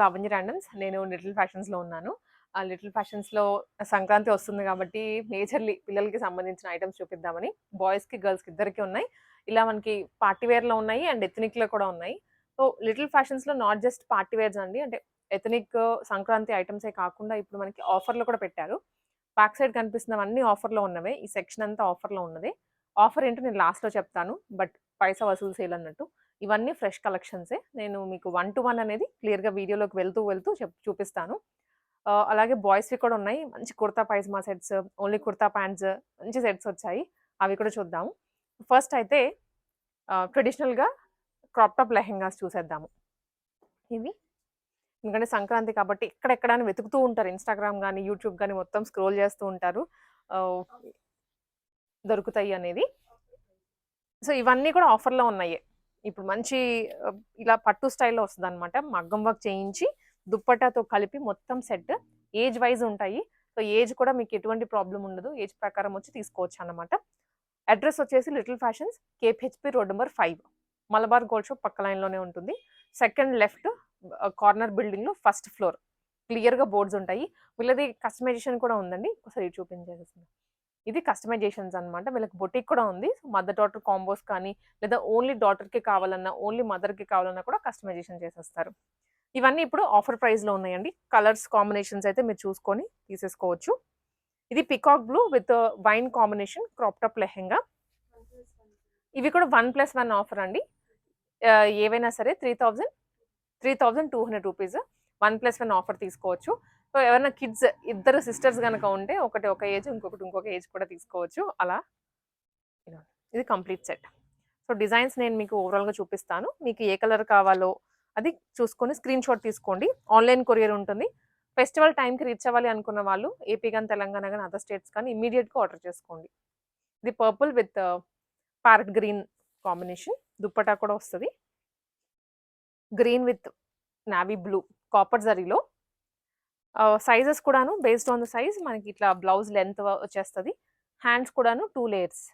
Welcome Lavanya randoms. నేను little ఫ్యాషన్స్లో ఉన్నాను. ఆ లిటిల్ ఫ్యాషన్స్లో సంక్రాంతి వస్తుంది కాబట్టి మేజర్లీ పిల్లలకి సంబంధించిన ఐటమ్స్ చూపిద్దామని బాయ్స్కి గర్ల్స్కి ఇద్దరికి ఉన్నాయి. ఇలా మనకి పార్టీ వేర్లో ఉన్నాయి అండ్ ఎథనిక్లో కూడా ఉన్నాయి. సో లిటిల్ ఫ్యాషన్స్లో నాట్ జస్ట్ పార్టీ వేర్స్ అండి. అంటే ఎథనిక్ సంక్రాంతి ఐటమ్సే కాకుండా ఇప్పుడు మనకి ఆఫర్లో కూడా పెట్టారు. బ్యాక్ సైడ్ కనిపిస్తున్నవన్నీ ఆఫర్లో ఉన్నవే. ఈ సెక్షన్ అంతా ఆఫర్లో ఉన్నది. ఆఫర్ ఏంటో నేను లాస్ట్లో చెప్తాను. బట్ పైసా వసూలు సేల్ అన్నట్టు. ఇవన్నీ ఫ్రెష్ కలెక్షన్సే. నేను మీకు వన్ టు వన్ అనేది క్లియర్గా వీడియోలోకి వెళ్తూ వెళ్తూ చెప్ చూపిస్తాను. అలాగే బాయ్స్వి కూడా ఉన్నాయి. మంచి kurta pyjama sets only kurta pants మంచి సెట్స్ వచ్చాయి. అవి కూడా చూద్దాము ఫస్ట్ అయితే ట్రెడిషనల్గా క్రాప్ టాప్ లెహెంగాస్ చూసేద్దాము. ఇవి. ఎందుకంటే సంక్రాంతి కాబట్టి ఎక్కడెక్కడ అని వెతుకుతూ ఉంటారు. ఇన్స్టాగ్రామ్ కానీ యూట్యూబ్ కానీ మొత్తం స్క్రోల్ చేస్తూ ఉంటారు. దొరుకుతాయి అనేది సో ఇవన్నీ కూడా ఆఫర్లో ఉన్నాయి. ఇప్పుడు మంచి ఇలా పట్టు స్టైల్లో వస్తుంది అనమాట మగ్గం వర్క్ చేయించి దుప్పటాతో కలిపి మొత్తం సెట్. ఏజ్ వైజ్ ఉంటాయి. సో ఏజ్ కూడా మీకు ఎటువంటి ప్రాబ్లం ఉండదు. ఏజ్ ప్రకారం వచ్చి తీసుకోవచ్చు అన్నమాట అడ్రస్ వచ్చేసి little fashions KPHB road number five. Malabar Gold shop పక్క లైన్లోనే ఉంటుంది. సెకండ్ లెఫ్ట్ కార్నర్ బిల్డింగ్లో ఫస్ట్ ఫ్లోర్. క్లియర్గా బోర్డ్స్ ఉంటాయి. వీళ్ళది కస్టమైజేషన్ కూడా ఉందండి. ఒకసారి ఇది ఇది కస్టమైజేషన్స్ అన్నమాట. వీళ్ళకి బొటిక్ కూడా ఉంది. మదర్ డాటర్ కాంబోస్ కానీ లేదా ఓన్లీ డాటర్కి కావాలన్నా ఓన్లీ మదర్కి కావాలన్నా కూడా కస్టమైజేషన్ చేసేస్తారు. ఇవన్నీ ఇప్పుడు ఆఫర్ ప్రైస్లో ఉన్నాయండి. కలర్స్ కాంబినేషన్స్ అయితే మీరు చూసుకొని తీసేసుకోవచ్చు. ఇది peacock blue with wine combination crop top lehenga. ఇవి కూడా వన్ ప్లస్ వన్ ఆఫర్ అండి. ఏవైనా సరే three thousand three thousand two hundred rupees one plus one offer తీసుకోవచ్చు. సో ఎవరైనా కిడ్స్ ఇద్దరు సిస్టర్స్ కనుక ఉంటే ఒకటి ఒక ఏజ్ ఇంకొకటి ఇంకొక ఏజ్ కూడా తీసుకోవచ్చు. అలా ఇది కంప్లీట్ సెట్. సో డిజైన్స్ నేను మీకు ఓవరాల్గా చూపిస్తాను. మీకు ఏ కలర్ కావాలో అది చూసుకొని స్క్రీన్ షాట్ తీసుకోండి. ఆన్లైన్ కొరియర్ ఉంటుంది. ఫెస్టివల్ టైంకి రీచ్ అవ్వాలి అనుకున్న వాళ్ళు ఏపీ కానీ తెలంగాణ కానీ అదర్ స్టేట్స్ కానీ ఇమీడియట్గా ఆర్డర్ చేసుకోండి. ఇది purple with uh, parrot green combination. Dupatta కూడా వస్తుంది. Green with navy blue copper జరీలో. Sizes కూడాను బేస్డ్ ఆన్ ద సైజ్ మనకి ఇట్లా బ్లౌజ్ లెంత్ వచ్చేస్తుంది. హ్యాండ్స్ కూడాను two layers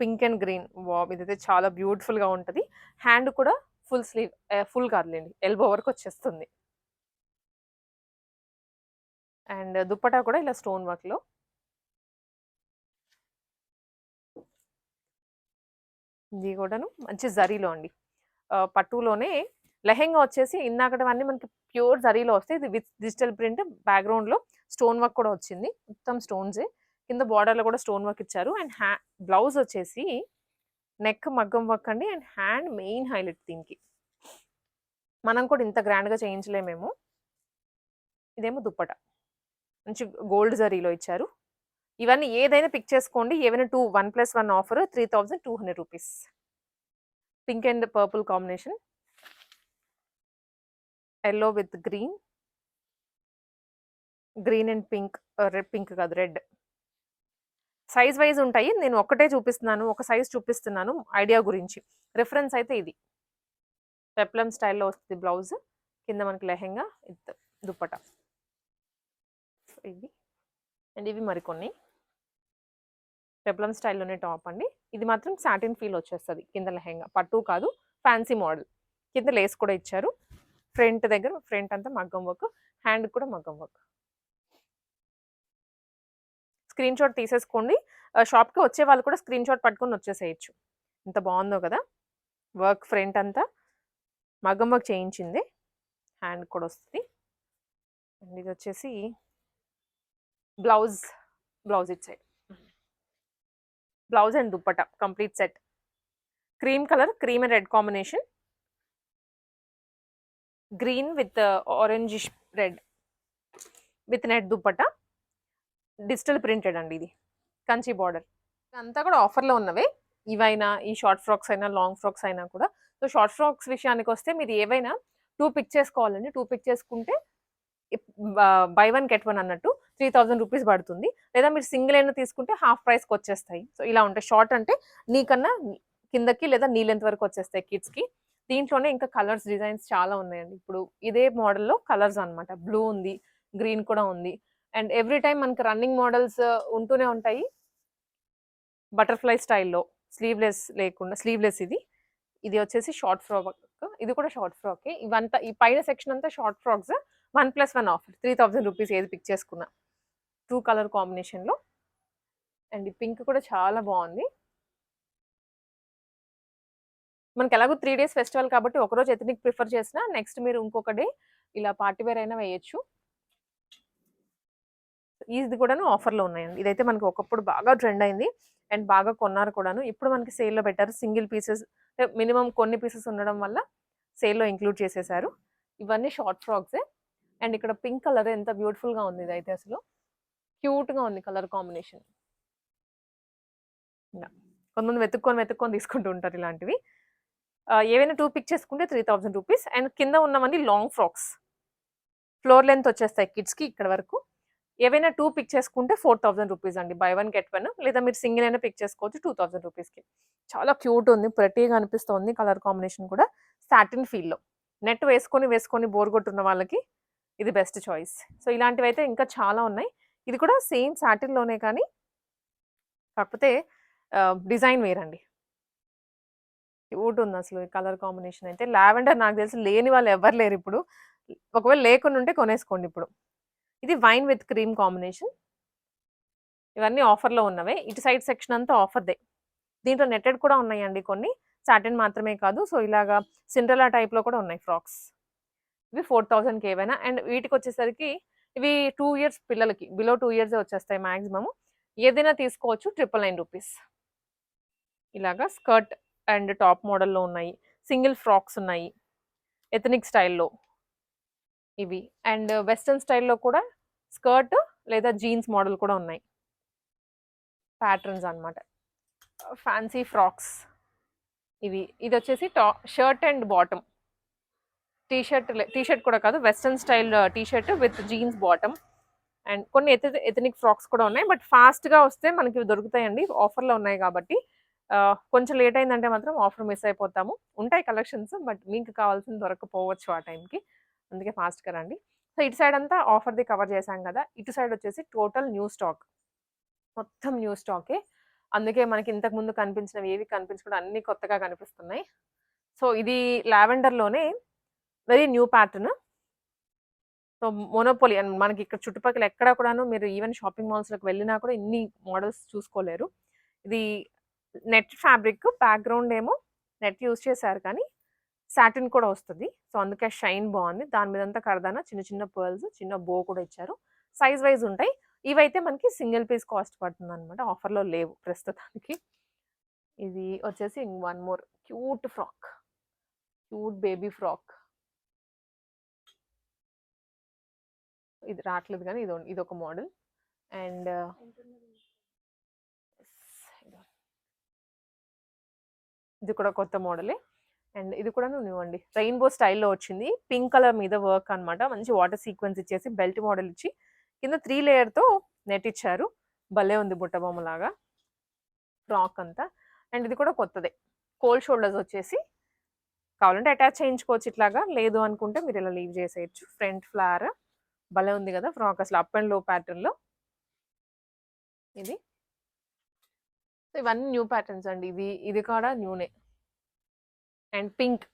pink and green wow ఇదైతే చాలా బ్యూటిఫుల్గా ఉంటుంది. హ్యాండ్ కూడా ఫుల్ స్లీవ్ ఫుల్ కాదులేండి. ఎల్బో వరకు వచ్చేస్తుంది. అండ్ దుప్పటా కూడా ఇలా స్టోన్ వర్క్లో ఇది కూడాను మంచి జరీలో అండి. పట్టులోనే లెహెంగా వచ్చేసి ఇందాకటవన్నీ మనకి ప్యూర్ జరీలో వస్తాయి. ఇది విత్ డిజిటల్ ప్రింట్ బ్యాక్గ్రౌండ్లో స్టోన్ వర్క్ కూడా వచ్చింది. మొత్తం స్టోన్సే కింద బార్డర్లో కూడా స్టోన్ వర్క్ ఇచ్చారు. అండ్ హ్యా బ్లౌజ్ వచ్చేసి నెక్ మగ్గం వర్క్ అండి. అండ్ హ్యాండ్ మెయిన్ హైలైట్ దీనికి. మనం కూడా ఇంత గ్రాండ్గా చేయించలేమేమో. ఇదేమో దుప్పట. మంచి గోల్డ్ జరీలో ఇచ్చారు. ఇవన్నీ ఏదైనా పిక్ చేసుకోండి. ఏవైనా two one plus one offer three thousand two hundred rupees. Pink and purple combination. Yellow with green. Green and pink red pink కాదు రెడ్. సైజ్ వైజ్ ఉంటాయి. నేను ఒకటే చూపిస్తున్నాను. ఒక సైజ్ చూపిస్తున్నాను ఐడియా గురించి. రిఫరెన్స్ అయితే ఇది. పెప్లం స్టైల్లో వస్తుంది బ్లౌజ్. కింద మనకి లెహెంగా ఇది దుప్పట. ఇవి. అండ్ ఇవి మరికొన్ని. పెప్లం స్టైల్లోనే టాప్ అండి. ఇది మాత్రం సాటిన్ ఫీల్ వచ్చేస్తుంది. కింద లెహెంగా. పట్టు కాదు ఫ్యాన్సీ మోడల్ కింద లేస్ కూడా ఇచ్చారు. ఫ్రంట్ దగ్గర ఫ్రంట్ అంతా మగ్గం వర్క్ హ్యాండ్ కూడా మగ్గం వర్క్ స్క్రీన్ షాట్ తీసేసుకోండి. షాప్కి వచ్చే వాళ్ళు కూడా స్క్రీన్ షాట్ పట్టుకొని వచ్చేసేయచ్చు. ఎంత బాగుందో కదా? వర్క్ ఫ్రంట్ అంతా మగ్గం వర్క్ చేయించింది. హ్యాండ్ కూడా వస్తుంది. అండ్ ఇది వచ్చేసి blouse blouse it side blouse and dupatta complete set. Cream colour cream and red combination. Green with orangish red with net dupatta. Digital printed అండి ఇది. కంచి బార్డర్. అంతా కూడా ఆఫర్లో ఉన్నవే. ఇవైనా ఈ షార్ట్ ఫ్రాక్స్ అయినా లాంగ్ ఫ్రాక్స్ అయినా కూడా. సో షార్ట్ ఫ్రాక్స్ విషయానికి వస్తే మీరు ఏవైనా టూ పిక్ చేసుకోవాలండి. టూ పిక్ చేసుకుంటే బై వన్ గెట్ వన్ అన్నట్టు త్రీ థౌజండ్ రూపీస్ పడుతుంది. లేదా మీరు సింగిల్ అయినా తీసుకుంటే హాఫ్ ప్రైస్కి వచ్చేస్తాయి. సో ఇలా ఉంటాయి. షార్ట్ అంటే నీకన్నా కిందకి లేదా నీ లెంత్ వరకు వచ్చేస్తాయి కిడ్స్కి. దీంట్లోనే ఇంకా కలర్స్ డిజైన్స్ చాలా ఉన్నాయండి. ఇప్పుడు ఇదే మోడల్లో కలర్స్ అన్నమాట. బ్లూ ఉంది గ్రీన్ కూడా ఉంది. అండ్ ఎవ్రీ టైం మనకి రన్నింగ్ మోడల్స్ ఉంటూనే ఉంటాయి. బటర్ఫ్లై స్టైల్లో. స్లీవ్లెస్ లేకుండా స్లీవ్లెస్ ఇది. ఇది వచ్చేసి షార్ట్ ఫ్రాక్. ఇది కూడా షార్ట్ ఫ్రాక్. ఇవంతా ఈ పైన సెక్షన్ అంతా short frocks. One plus one offer. Three thousand rupees ఏది పిక్ చేసుకున్నా. టూ కలర్ కాంబినేషన్లో అండ్ ఈ పింక్ కూడా చాలా బాగుంది. మనకి ఎలాగో త్రీ డేస్ ఫెస్టివల్ కాబట్టి ఒకరోజు ఎథనిక్ ప్రిఫర్ చేసినా నెక్స్ట్ మీరు ఇంకొక డే ఇలా పార్టీ వేర్ అయినా వేయచ్చు. ఇది కూడాను ఆఫర్లో ఉన్నాయండి. ఇదైతే మనకి ఒకప్పుడు బాగా ట్రెండ్ అయింది. అండ్ బాగా కొన్నారు కూడాను. ఇప్పుడు మనకి సేల్లో పెట్టారు. సింగిల్ పీసెస్ మినిమం కొన్ని పీసెస్ ఉండడం వల్ల సేల్లో ఇంక్లూడ్ చేసేసారు. ఇవన్నీ షార్ట్ ఫ్రాక్సే. అండ్ ఇక్కడ పింక్ కలర్ ఎంత బ్యూటిఫుల్గా ఉంది ఇదైతే అసలు. క్యూట్గా ఉంది కలర్ కాంబినేషన్. కొంతమంది వెతుక్కొని వెతుక్కొని తీసుకుంటూ ఉంటారు ఇలాంటివి. ఏవైనా టూ పిక్ చేసుకుంటే త్రీ థౌజండ్ రూపీస్ అండ్ కింద ఉన్నవన్నీ లాంగ్ ఫ్రాక్స్ ఫ్లోర్ లెంత్ వచ్చేస్తాయి కిడ్స్కి ఇక్కడ వరకు. ఏవైనా టూ పిక్ చేసుకుంటే ఫోర్ థౌజండ్ రూపీస్ అండి. బై వన్ గెట్ వన్ లేదా మీరు సింగిల్ అయినా పిక్ చేసుకోవచ్చు టూ థౌజండ్ రూపీస్కి చాలా క్యూట్ ఉంది ప్రతిగా అనిపిస్తుంది కలర్ కాంబినేషన్ కూడా. సాటిన్ ఫీల్లో నెట్ వేసుకొని వేసుకొని బోర్ కొట్టున్న వాళ్ళకి ఇది బెస్ట్ చాయిస్ సో ఇలాంటివి అయితే ఇంకా చాలా ఉన్నాయి. ఇది కూడా సేమ్ సాటిన్లోనే కానీ కాకపోతే డిజైన్ వేరండి. క్యూట్ ఉంది అసలు కలర్ కాంబినేషన్ అయితే. లావెండర్ నాకు తెలిసి లేని వాళ్ళు ఎవరు లేరు ఇప్పుడు. ఒకవేళ లేకుండా ఉంటే కొనేసుకోండి ఇప్పుడు. ఇది వైన్ విత్ క్రీమ్ కాంబినేషన్. ఇవన్నీ ఆఫర్లో ఉన్నవే. ఇటు సైడ్ సెక్షన్ అంతా ఆఫర్దే. దీంట్లో నెట్టెడ్ కూడా ఉన్నాయండి కొన్ని. సాటిన్ మాత్రమే కాదు. సో ఇలాగా సిండ్రలా టైప్లో కూడా ఉన్నాయి ఫ్రాక్స్. ఇవి ఫోర్ థౌజండ్కి ఏవైనా అండ్ వీటికి వచ్చేసరికి ఇవి టూ ఇయర్స్ పిల్లలకి బిలో టూ ఇయర్స్ వచ్చేస్తాయి మ్యాక్సిమమ్ ఏదైనా తీసుకోవచ్చు ట్రిపుల్ నైన్ రూపీస్. ఇలాగా స్కర్ట్ అండ్ టాప్ మోడల్లో ఉన్నాయి. సింగిల్ ఫ్రాక్స్ ఉన్నాయి. ఎథనిక్ స్టైల్లో ఇవి. అండ్ వెస్ట్రన్ స్టైల్లో కూడా స్కర్ట్ లేదా జీన్స్ మోడల్ కూడా ఉన్నాయి. ప్యాటర్న్స్ అన్నమాట. ఫ్యాన్సీ ఫ్రాక్స్ ఇవి. ఇది వచ్చేసి టా shirt and bottom. T shirt T shirt కూడా కాదు western style T shirt with jeans bottom and కొన్ని ఎథ ఎథనిక్ ఫ్రాక్స్ కూడా ఉన్నాయి బట్ ఫాస్ట్గా వస్తే మనకి ఇవి దొరుకుతాయండి ఆఫర్లో ఉన్నాయి కాబట్టి. Uh, కొంచెం లేట్ అయిందంటే మాత్రం ఆఫర్ మిస్ అయిపోతాము. ఉంటాయి కలెక్షన్స్ బట్ మీకు కావాల్సిన దొరకపోవచ్చు ఆ టైంకి అందుకే ఫాస్ట్గా రండి. సో ఇటు సైడ్ అంతా ఆఫర్ది కవర్ చేశాం కదా ఇటు సైడ్ వచ్చేసి టోటల్ న్యూ స్టాక్ మొత్తం న్యూ స్టాకే అందుకే మనకి ఇంతకు ముందు కనిపించినవి ఏవి కనిపించకుండా అన్ని కొత్తగా కనిపిస్తున్నాయి. సో ఇది లావెండర్లోనే very new pattern. So monopoly and మనకి ఇక్కడ చుట్టుపక్కల ఎక్కడ కూడాను మీరు ఈవెన్ షాపింగ్ మాల్స్లోకి వెళ్ళినా కూడా ఇన్ని మోడల్స్ చూసుకోలేరు. ఇది నెట్ ఫ్యాబ్రిక్ బ్యాక్గ్రౌండ్ ఏమో నెట్ యూస్ చేశారు కానీ సాటిన్ కూడా వస్తుంది. సో అందుకే షైన్ బాగుంది. దాని మీద అంతా కడదానా చిన్న చిన్న పర్ల్స్ చిన్న బో కూడా ఇచ్చారు. సైజ్ వైజ్ ఉంటాయి. ఇవైతే మనకి సింగిల్ పీస్ కాస్ట్ పడుతుంది అనమాట ఆఫర్లో లేవు ప్రస్తుతానికి. ఇది వచ్చేసి one more cute frock. Cute baby frock. ఇది రావట్లేదు కానీ ఇది ఇది ఒక మోడల్. అండ్ uh, ఇది. కూడా కొత్త మోడలే. అండ్ ఇది కూడా న్యూ అండి. రెయిన్బో స్టైల్లో వచ్చింది. పింక్ కలర్ మీద వర్క్ అన్నమాట. మంచి వాటర్ సీక్వెన్స్ ఇచ్చేసి బెల్ట్ మోడల్ ఇచ్చి కింద త్రీ లేయర్తో నెట్ ఇచ్చారు. భలే ఉంది బుట్టబొమ్మలాగా ఫ్రాక్ అంతా. అండ్ ఇది కూడా కొత్తదే. కోల్డ్ షోల్డర్స్ వచ్చేసి కావాలంటే అటాచ్ చేయించుకోవచ్చు ఇట్లాగా. లేదు అనుకుంటే మీరు ఇలా లీవ్ చేసేయచ్చు. ఫ్రంట్ ఫ్లవర్ భలే ఉంది కదా! ఫ్రాక్ అసలు అప్ అండ్లో ప్యాటర్న్లో. ఇది. సో ఇవన్నీ న్యూ ప్యాటర్న్స్ అండి. ఇది ఇది కూడా న్యూనే. And pink.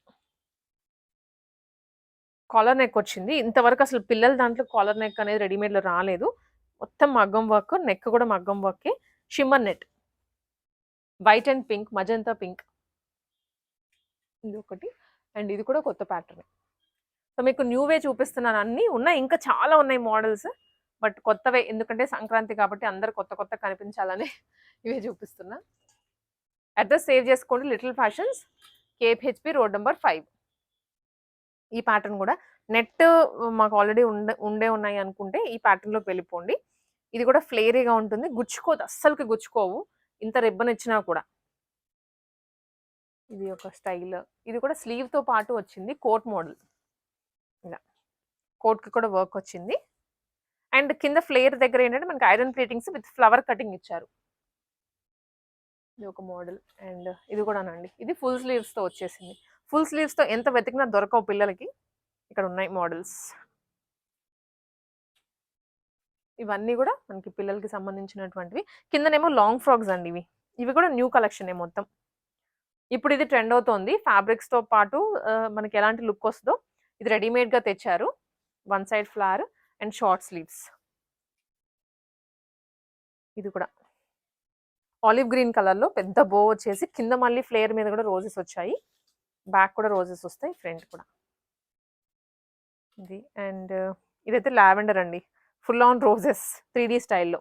కాలర్ నెక్ వచ్చింది. ఇంతవరకు అసలు పిల్లల దాంట్లో కాలర్ నెక్ అనేది రెడీమేడ్లో రాలేదు. మొత్తం మగ్గం వర్క్ నెక్ కూడా మగ్గం వర్కే. Shimmer net. White and pink magenta pink. ఇది ఒకటి. అండ్ ఇది కూడా కొత్త ప్యాటర్న్. సో మీకు న్యూవే చూపిస్తున్నాను అన్నీ ఉన్నాయి. ఇంకా చాలా ఉన్నాయి మోడల్స్. బట్ కొత్తవే. ఎందుకంటే సంక్రాంతి కాబట్టి అందరు కొత్త కొత్త కనిపించాలని ఇవే చూపిస్తున్నా. అడ్రస్ సేవ్ చేసుకోండి. Little fashions KPHB road number five. ఈ ప్యాటర్న్ కూడా. నెట్ మాకు ఆల్రెడీ ఉండే ఉండే ఉన్నాయి అనుకుంటే ఈ ప్యాటర్న్లోకి వెళ్ళిపోండి. ఇది కూడా ఫ్లేరీగా ఉంటుంది. గుచ్చుకోదు. అస్సలకి గుచ్చుకోవు. ఇంత రిబ్బన్ ఇచ్చినా కూడా. ఇది ఒక స్టైల్. ఇది కూడా స్లీవ్తో పాటు వచ్చింది. Coat model. ఇలా. కోట్కి కూడా వర్క్ వచ్చింది. అండ్ కింద ఫ్లేర్ దగ్గర ఏంటంటే మనకి iron platings with flower cutting ఇచ్చారు. ఇది ఒక మోడల్. అండ్ ఇది కూడానండి ఇది ఫుల్ స్లీవ్స్తో వచ్చేసింది. ఫుల్ స్లీవ్స్తో ఎంత వెతికినా దొరకవు పిల్లలకి. ఇక్కడ ఉన్నాయి మోడల్స్. ఇవన్నీ కూడా మనకి పిల్లలకి సంబంధించినటువంటివి. కిందనేమో లాంగ్ ఫ్రాక్స్ అండి ఇవి. ఇవి కూడా న్యూ కలెక్షన్ మొత్తం. ఇప్పుడు ఇది ట్రెండ్ అవుతోంది. ఫ్యాబ్రిక్స్తో పాటు మనకి ఎలాంటి లుక్ వస్తుందో ఇది రెడీమేడ్గా తెచ్చారు. One side flower and short sleeves. ఇది కూడా. ఆలివ్ గ్రీన్ కలర్లో పెద్ద బో వచ్చేసి కింద మళ్ళీ ఫ్లేయర్ మీద కూడా రోజెస్ వచ్చాయి. బ్యాక్ కూడా రోజెస్ వస్తాయి ఫ్రంట్ కూడా. ఇది అండ్ ఇదైతే లావెండర్ అండి. Full on roses three D స్టైల్లో.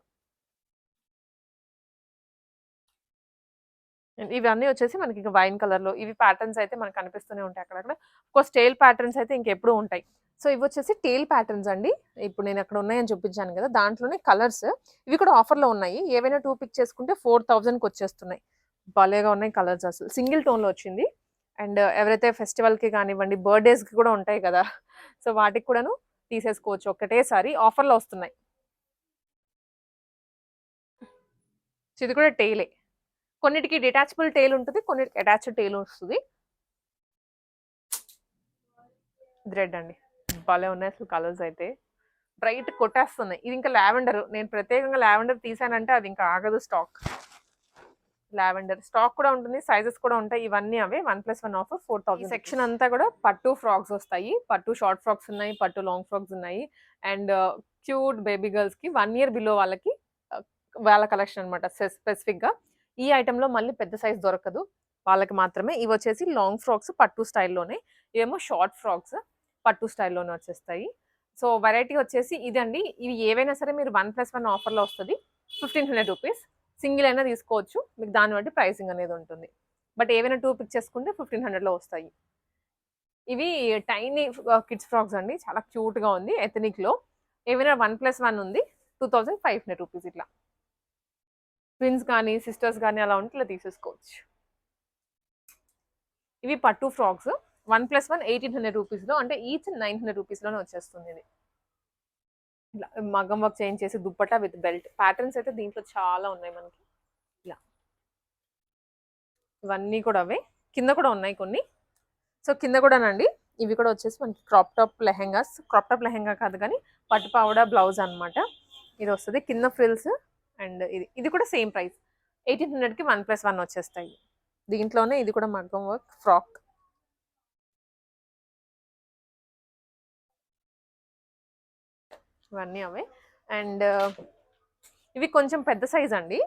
ఇవన్నీ వచ్చేసి మనకి ఇంకా వైన్ కలర్లో ఇవి ప్యాటర్న్స్ అయితే మనకు కనిపిస్తూనే ఉంటాయి అక్కడక్కడ. కోర్స్ టేల్ ప్యాటర్న్స్ అయితే ఇంకెప్పుడు ఉంటాయి. సో ఇవి వచ్చేసి టేల్ ప్యాటర్న్స్ అండి. ఇప్పుడు నేను అక్కడ ఉన్నాయని చూపించాను కదా దాంట్లోనే కలర్స్ ఇవి కూడా ఆఫర్లో ఉన్నాయి. ఏవైనా టూ పిక్ చేసుకుంటే ఫోర్ థౌజండ్కి వచ్చేస్తున్నాయి. భలేగా ఉన్నాయి కలర్స్ అసలు. సింగిల్ టోన్లో వచ్చింది. అండ్ ఎవరైతే ఫెస్టివల్కి కానివ్వండి బర్త్డేస్కి కూడా ఉంటాయి కదా. సో వాటికి కూడాను తీసేసుకోవచ్చు. ఒకటేసారి ఆఫర్లో వస్తున్నాయి. ఇది కూడా టైలే కొన్నిటికి డిటాచబుల్ టైల్ ఉంటుంది కొన్నిటికి అటాచ్డ్ టైల్ వస్తుంది. ఇది రెడ్ అండి. భలే ఉన్నాయి అసలు కలర్స్ అయితే. బ్రైట్ కొట్టేస్తున్నాయి. ఇది ఇంకా లావెండర్ నేను ప్రత్యేకంగా లావెండర్ తీసానంటే అది ఇంకా ఆగదు స్టాక్ లావెండర్ స్టాక్ కూడా ఉంటుంది సైజెస్ కూడా ఉంటాయి. ఇవన్నీ అవే. One plus one offer four thousand section అంతా కూడా పట్టు ఫ్రాక్స్ వస్తాయి. పట్టు షార్ట్ ఫ్రాక్స్ ఉన్నాయి పట్టు లాంగ్ ఫ్రాక్స్ ఉన్నాయి. అండ్ క్యూట్ బేబీ గర్ల్స్కి వన్ ఇయర్ బిలో వాళ్ళకి uh, వాళ్ళ కలెక్షన్ అనమాట స్పెసిఫిక్గా. ఈ ఐటెంలో మళ్ళీ పెద్ద సైజ్ దొరకదు. వాళ్ళకి మాత్రమే ఇవి వచ్చేసి లాంగ్ ఫ్రాక్స్ పట్టు స్టైల్లోనే ఇవేమో షార్ట్ ఫ్రాక్స్ పట్టు స్టైల్లోనే వచ్చేస్తాయి. సో వెరైటీ వచ్చేసి ఇదండి. ఇవి ఏవైనా సరే మీరు వన్ ప్లస్ వన్ ఆఫర్లో వస్తుంది. ఫిఫ్టీన్ హండ్రెడ్ రూపీస్ సింగిల్ అయినా తీసుకోవచ్చు. మీకు దాన్ని బట్టి ప్రైసింగ్ అనేది ఉంటుంది. బట్ ఏవైనా టూ పిక్ చేసుకుంటే ఫిఫ్టీన్ హండ్రెడ్లో వస్తాయి. ఇవి టైనీ కిడ్స్ ఫ్రాక్స్ అండి. చాలా క్యూట్గా ఉంది. ఎథనిక్లో ఏవైనా వన్ ప్లస్ వన్ ఉంది. Two thousand five hundred rupees ఇట్లా. ట్విన్స్ కానీ సిస్టర్స్ కానీ అలా ఉంటే ఇట్లా తీసేసుకోవచ్చు. ఇవి పట్టు frocks. One plus one eighteen hundred రూపీస్లో అంటే ఈచ్ నైన్ హండ్రెడ్ రూపీస్లోనే వచ్చేస్తుంది ఇది. ఇలా మగ్గం వర్క్ చేంజ్ చేసి దుప్పటా విత్ బెల్ట్. ప్యాటర్న్స్ అయితే దీంట్లో చాలా ఉన్నాయి మనకి. ఇలా. ఇవన్నీ కూడా అవే. కింద కూడా ఉన్నాయి కొన్ని. సో కింద కూడానండి. ఇవి కూడా వచ్చేసి మనకి crop top lehengas. Crop top lehenga కాదు కానీ పట్టు పావడా బ్లౌజ్ అనమాట ఇది వస్తుంది. కింద ఫ్రిల్స్. అండ్ ఇది ఇది కూడా సేమ్ ప్రైస్. ఎయిటీన్ హండ్రెడ్కి వన్ ప్లస్ వన్ వచ్చేస్తాయి. దీంట్లోనే ఇది కూడా మగ్గం వర్క్ ఫ్రాక్. ఇవన్నీ అవే. అండ్ ఇవి కొంచెం పెద్ద సైజ్ అండి.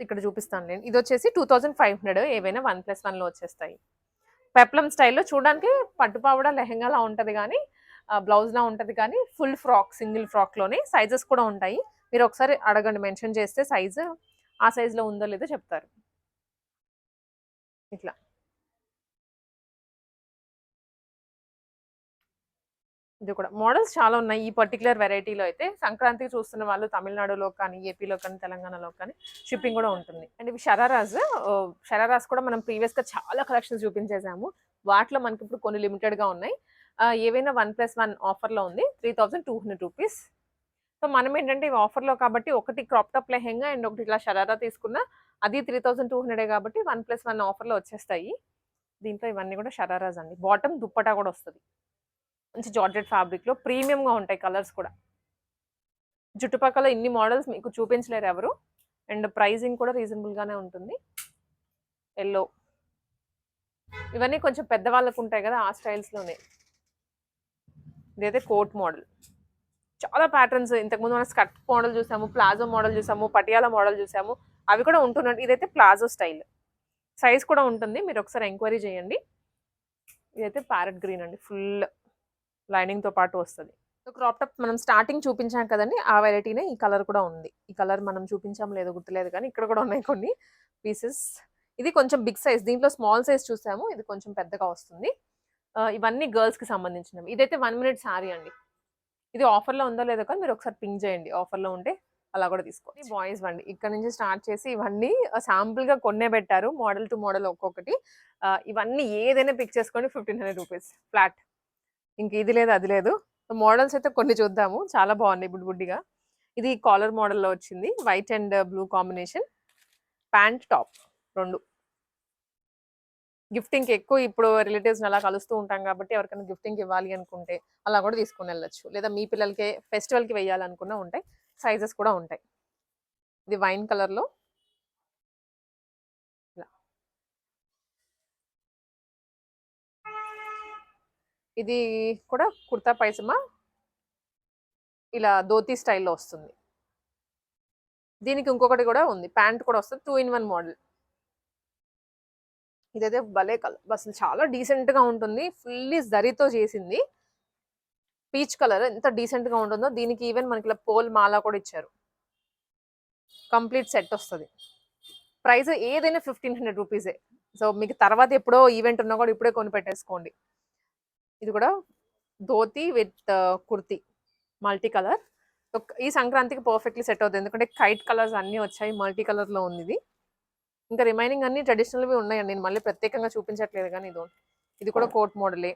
ఇక్కడ చూపిస్తాను నేను. ఇది వచ్చేసి టూ థౌజండ్ ఫైవ్ హండ్రెడ్ ఏవైనా వన్ ప్లస్ వన్లో వచ్చేస్తాయి. పెప్లం స్టైల్లో చూడడానికి పట్టుపావడ లెహంగాలా ఉంటుంది కానీ బ్లౌజ్లా ఉంటుంది కానీ ఫుల్ ఫ్రాక్ సింగిల్ ఫ్రాక్లోనే సైజెస్ కూడా ఉంటాయి. మీరు ఒకసారి అడగండి మెన్షన్ చేస్తే సైజు ఆ సైజులో ఉందో లేదో చెప్తారు. ఇట్లా. ఇది కూడా. మోడల్స్ చాలా ఉన్నాయి ఈ పర్టికులర్ వెరైటీలో అయితే. సంక్రాంతికి చూస్తున్న వాళ్ళు తమిళనాడులో కానీ ఏపీలో కానీ తెలంగాణలో కానీ షిప్పింగ్ కూడా ఉంటుంది. అండ్ ఇవి షరారాజ్ షరారాజ్ కూడా మనం ప్రీవియస్గా చాలా కలెక్షన్స్ చూపించేసాము. వాటిలో మనకి ఇప్పుడు కొన్ని లిమిటెడ్గా ఉన్నాయి. ఏవైనా వన్ ప్లస్ వన్ ఆఫర్లో ఉంది. Three thousand two hundred rupees. So మనం ఏంటంటే ఇవి ఆఫర్లో కాబట్టి ఒకటి క్రాప్ టాప్ లెహెంగా అండ్ ఒకటి ఇట్లా షరారా తీసుకున్నా అది త్రీ థౌజండ్ టూ హండ్రెడే కాబట్టి వన్ ప్లస్ వన్ ఆఫర్లో వచ్చేస్తాయి. దీంట్లో ఇవన్నీ కూడా షరారాజ్ అండి. బాటమ్ దుప్పటా కూడా వస్తుంది. మంచి జార్జెట్ ఫ్యాబ్రిక్లో ప్రీమియంగా ఉంటాయి కలర్స్ కూడా. చుట్టుపక్కల ఇన్ని మోడల్స్ మీకు చూపించలేరు ఎవరు. అండ్ ప్రైజింగ్ కూడా రీజనబుల్గానే ఉంటుంది. ఎల్లో. ఇవన్నీ కొంచెం పెద్దవాళ్ళకు ఉంటాయి కదా ఆ స్టైల్స్లోనే. ఇదైతే కోట్ మోడల్. చాలా ప్యాటర్న్స్ ఇంతకుముందు మనం స్కర్ట్ మోడల్ చూసాము ప్లాజో మోడల్ చూసాము పటియాల మోడల్ చూసాము. అవి కూడా ఉంటున్నట్టు ఇదైతే ప్లాజో స్టైల్. సైజ్ కూడా ఉంటుంది. మీరు ఒకసారి ఎంక్వైరీ చేయండి. ఇదైతే ప్యారెట్ గ్రీన్ అండి. ఫుల్ లైనింగ్తో పాటు వస్తుంది. సో క్రాప్ టాప్ మనం స్టార్టింగ్ చూపించాం కదండి ఆ వెరైటీనే ఈ కలర్ కూడా ఉంది. ఈ కలర్ మనం చూపించాం లేదో గుర్తులేదు కానీ ఇక్కడ కూడా ఉన్నాయి కొన్ని పీసెస్. ఇది కొంచెం బిగ్ సైజ్. దీంట్లో స్మాల్ సైజ్ చూసాము. ఇది కొంచెం పెద్దగా వస్తుంది. ఇవన్నీ గర్ల్స్కి సంబంధించినవి. ఇదైతే వన్ మినిట్ సారీ అండి. ఇది ఆఫర్లో ఉందో లేదో కానీ మీరు ఒకసారి పింక్ చేయండి. ఆఫర్లో ఉంటే అలా కూడా తీసుకోండి బాయ్స్ వండి. ఇక్కడ నుంచి స్టార్ట్ చేసి ఇవన్నీ శాంపుల్గా కొన్నే పెట్టారు. మోడల్ టు మోడల్ ఒక్కొక్కటి. ఇవన్నీ ఏదైనా పిక్ చేసుకోండి. Fifteen hundred rupees. ఫ్లాట్. ఇంక ఇది లేదు అది లేదు. మోడల్స్ అయితే కొన్ని చూద్దాము. చాలా బాగున్నాయి బుడ్డి బుడ్డిగా. ఇది కాలర్ మోడల్లో వచ్చింది. White and blue combination. Pant top రెండు. గిఫ్టింగ్ ఎక్కువ ఇప్పుడు రిలేటివ్స్ అలా కలుస్తూ ఉంటాం కాబట్టి ఎవరికైనా గిఫ్టింగ్ ఇవ్వాలి అనుకుంటే అలా కూడా తీసుకుని వెళ్ళచ్చు. లేదా మీ పిల్లలకి ఫెస్టివల్కి వెయ్యాలనుకున్నా ఉంటాయి సైజెస్ కూడా ఉంటాయి. ఇది వైన్ కలర్లో. ఇది కూడా కుర్తా పైజమా? ఇలా ధోతి స్టైల్లో వస్తుంది. దీనికి ఇంకొకటి కూడా ఉంది. ప్యాంట్ కూడా వస్తుంది. Two in one model. ఇదైతే భలే కలర్. అసలు చాలా డీసెంట్గా ఉంటుంది. ఫుల్లీ జరీతో చేసింది. పీచ్ కలర్ ఎంత డీసెంట్గా ఉంటుందో. దీనికి ఈవెన్ మనకి ఇలా పోల్ మాల కూడా ఇచ్చారు. కంప్లీట్ సెట్ వస్తుంది. ప్రైస్ ఏదైనా ఫిఫ్టీన్ హండ్రెడ్ రూపీసే సో మీకు తర్వాత ఎప్పుడో ఈవెంట్ ఉన్నా కూడా ఇప్పుడే కొని పెట్టేసుకోండి. ఇది కూడా dhoti with uh, kurti. Multi colour ఈ సంక్రాంతికి పర్ఫెక్ట్లీ సెట్ అవుతుంది. ఎందుకంటే కైట్ కలర్స్ అన్నీ వచ్చాయి. మల్టీ కలర్లో ఉంది ఇది. ఇంకా రిమైనింగ్ అన్ని ట్రెడిషనల్వి ఉన్నాయండి. నేను మళ్ళీ ప్రత్యేకంగా చూపించట్లేదు కానీ ఇది ఇది కూడా కోట్ మోడలే.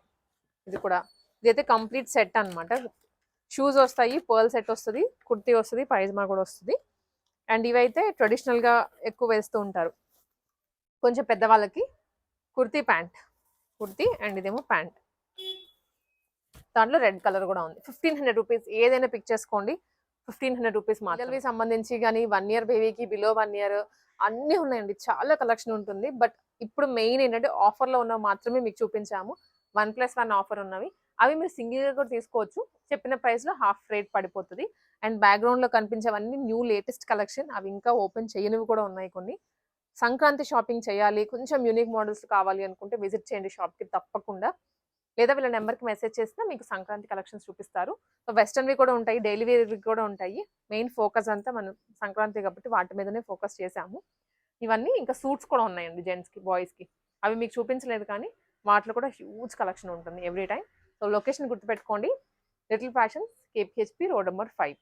ఇది కూడా. ఇదైతే కంప్లీట్ సెట్ అన్నమాట. షూస్ వస్తాయి పర్ల్ సెట్ వస్తుంది కుర్తీ వస్తుంది పైజమా కూడా వస్తుంది. అండ్ ఇవైతే ట్రెడిషనల్గా ఎక్కువ వేస్తూ ఉంటారు. కొంచెం పెద్దవాళ్ళకి కుర్తీ ప్యాంట్. కుర్తీ అండ్ ఇదేమో ప్యాంట్. దాంట్లో రెడ్ కలర్ కూడా ఉంది. ఫిఫ్టీన్ హండ్రెడ్ రూపీస్ ఏదైనా పిక్ చేసుకోండి. ఫిఫ్టీన్ హండ్రెడ్ రూపీస్ మాత్రమే. సంబంధించి కానీ వన్ ఇయర్ బేబీకి బిలో వన్ ఇయర్ అన్నీ ఉన్నాయండి. చాలా కలెక్షన్ ఉంటుంది. బట్ ఇప్పుడు మెయిన్ ఏంటంటే ఆఫర్లో ఉన్నవి మాత్రమే మీకు చూపించాము. వన్ ప్లస్ వన్ ఆఫర్ ఉన్నవి. అవి మీరు సింగిల్గా కూడా తీసుకోవచ్చు. చెప్పిన ప్రైస్లో హాఫ్ రేట్ పడిపోతుంది. అండ్ బ్యాక్గ్రౌండ్లో కనిపించేవన్నీ న్యూ లేటెస్ట్ కలెక్షన్ అవి ఇంకా ఓపెన్ చేయనివి కూడా ఉన్నాయి కొన్ని. సంక్రాంతి షాపింగ్ చేయాలి. కొంచెం యూనిక్ మోడల్స్ కావాలి అనుకుంటే విజిట్ చేయండి షాప్కి తప్పకుండా. లేదా వీళ్ళ నెంబర్కి మెసేజ్ చేసినా మీకు సంక్రాంతి కలెక్షన్స్ చూపిస్తారు. సో వెస్టర్న్వి కూడా ఉంటాయి డైలీ వేర్వి కూడా ఉంటాయి. మెయిన్ ఫోకస్ అంతా మనం సంక్రాంతి కాబట్టి వాటి మీదనే ఫోకస్ చేసాము ఇవన్నీ ఇంకా సూట్స్ కూడా ఉన్నాయండి జెంట్స్కి బాయ్స్కి. అవి మీకు చూపించలేదు కానీ వాటిలో కూడా హ్యూజ్ కలెక్షన్ ఉంటుంది ఎవ్రీ టైం సో లొకేషన్ గుర్తుపెట్టుకోండి. Little fashions KPHB road number five.